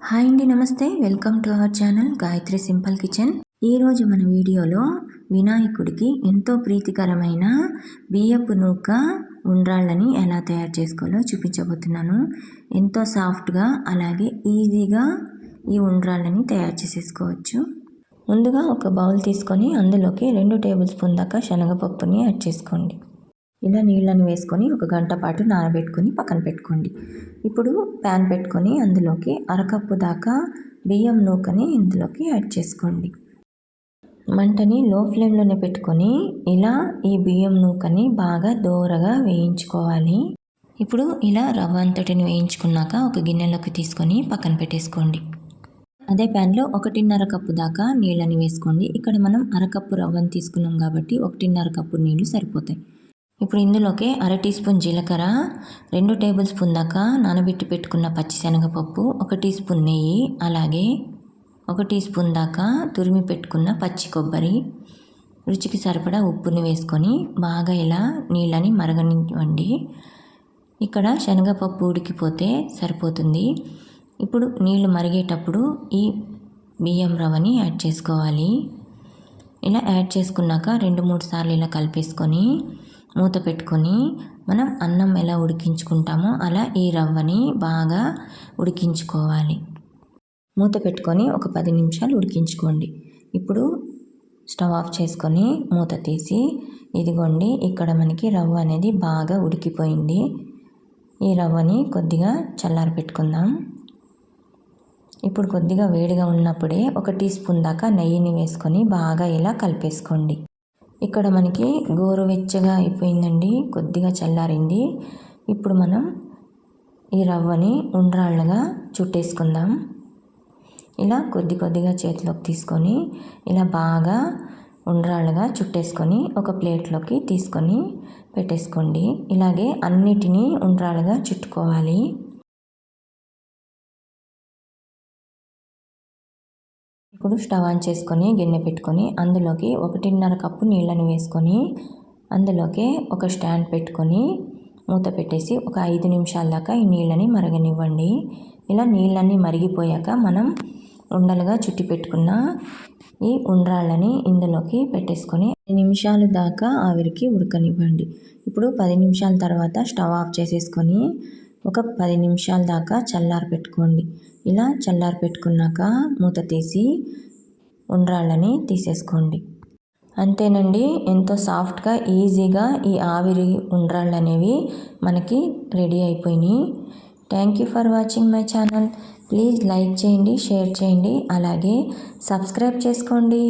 Hi అండి నమస్తే. Welcome to our channel Gayatri simple kitchen. ఈరోజు మన వీడియోలో వినాయకుడికి ఎంతో ప్రీతికరమైన బియ్యపు నూక ఉండ్రాళ్ళని ఎలా తయారు చేసుకోవాలో చూపించబోతున్నాను. ఎంతో సాఫ్ట్గా అలాగే ఈజీగా ఈ ఉండ్రాళ్ళని తయారు చేసేసుకోవచ్చు. ముందుగా ఒక బౌల్ తీసుకొని అందులోకి రెండు టేబుల్ స్పూన్ దాకా శనగపప్పుని యాడ్ చేసుకోండి. ఇలా నీళ్ళని వేసుకొని ఒక గంట పాటు నానబెట్టుకొని పక్కన పెట్టుకోండి. ఇప్పుడు ప్యాన్ పెట్టుకొని అందులోకి అరకప్పు దాకా బియ్యం నూకని ఇందులోకి యాడ్ చేసుకోండి. మంటని లో ఫ్లేమ్లోనే పెట్టుకొని ఇలా ఈ బియ్యం నూకని బాగా దోరగా వేయించుకోవాలి. ఇప్పుడు ఇలా రవ్వ అంతటిని వేయించుకున్నాక ఒక గిన్నెలోకి తీసుకొని పక్కన పెట్టేసుకోండి. అదే ప్యాన్లో ఒకటిన్నర కప్పు దాకా నీళ్ళని వేసుకోండి. ఇక్కడ మనం అరకప్పు రవ్వను తీసుకున్నాం కాబట్టి ఒకటిన్నర కప్పు నీళ్ళు సరిపోతాయి. ఇప్పుడు ఇందులోకి అర టీ స్పూన్ జీలకర్ర రెండు టేబుల్ స్పూన్ దాకా నానబెట్టి పెట్టుకున్న పచ్చిశనగపప్పు ఒక టీ స్పూన్ నెయ్యి అలాగే ఒక టీ స్పూన్ దాకా తురిమి పెట్టుకున్న పచ్చి కొబ్బరి. రుచికి సరిపడా ఉప్పుని వేసుకొని బాగా ఇలా నీళ్ళని మరగనివ్వండి. ఇక్కడ శనగపప్పు ఉడికిపోతే సరిపోతుంది. ఇప్పుడు నీళ్ళు మరిగేటప్పుడు ఈ బియ్యం రవ్వని యాడ్ చేసుకోవాలి. ఇలా యాడ్ చేసుకున్నాక రెండు మూడు సార్లు ఇలా కలిపేసుకొని మూత పెట్టుకొని మనం అన్నం ఎలా ఉడికించుకుంటామో అలా ఈ రవ్వని బాగా ఉడికించుకోవాలి. మూత పెట్టుకొని ఒక పది నిమిషాలు ఉడికించుకోండి. ఇప్పుడు స్టవ్ ఆఫ్ చేసుకొని మూత తీసి ఇదిగోండి ఇక్కడ మనకి రవ్వ అనేది బాగా ఉడికిపోయింది. ఈ రవ్వని కొద్దిగా చల్లారి పెట్టుకుందాం. ఇప్పుడు కొద్దిగా వేడిగా ఉన్నప్పుడే ఒక టీ స్పూన్ దాకా నెయ్యిని వేసుకొని బాగా ఇలా కలిపేసుకోండి. ఇక్కడ మనకి గోరువెచ్చగా అయిపోయిందండి కొద్దిగా చల్లారింది. ఇప్పుడు మనం ఈ రవ్వని ఉండ్రాళ్ళగా చుట్టేసుకుందాం. ఇలా కొద్ది కొద్దిగా చేతిలోకి తీసుకొని ఇలా బాగా ఉండ్రాళ్ళగా చుట్టేసుకొని ఒక ప్లేట్లోకి తీసుకొని పెట్టేసుకోండి. ఇలాగే అన్నిటినీ ఉండ్రాళ్ళగా చుట్టుకోవాలి. ఇప్పుడు స్టవ్ ఆన్ చేసుకొని గిన్నె పెట్టుకొని అందులోకి ఒకటిన్నర కప్పు నీళ్ళని వేసుకొని అందులోకి ఒక స్టాండ్ పెట్టుకొని మూత పెట్టేసి ఒక ఐదు నిమిషాల దాకా ఈ నీళ్ళని మరగనివ్వండి. ఇలా నీళ్ళన్నీ మరిగిపోయాక మనం ఉండలుగా చుట్టి పెట్టుకున్న ఈ ఉండ్రాళ్ళని ఇందులోకి పెట్టేసుకొని పది నిమిషాలు దాకా ఆవిరికి ఉడకనివ్వండి. ఇప్పుడు పది నిమిషాల తర్వాత స్టవ్ ఆఫ్ చేసేసుకొని ఒక పది నిమిషాల దాకా చల్లారి పెట్టుకోండి. ఇలా చల్లారి పెట్టుకున్నాక మూత తీసి ఉండ్రాళ్ళని తీసేసుకోండి. అంతేనండి ఎంతో సాఫ్ట్గా ఈజీగా ఈ ఆవిరి ఉండ్రాళ్ళు అనేవి మనకి రెడీ అయిపోయినాయి. Thank you for watching my channel. Please like చేయండి షేర్ చేయండి అలాగే సబ్స్క్రైబ్ చేసుకోండి.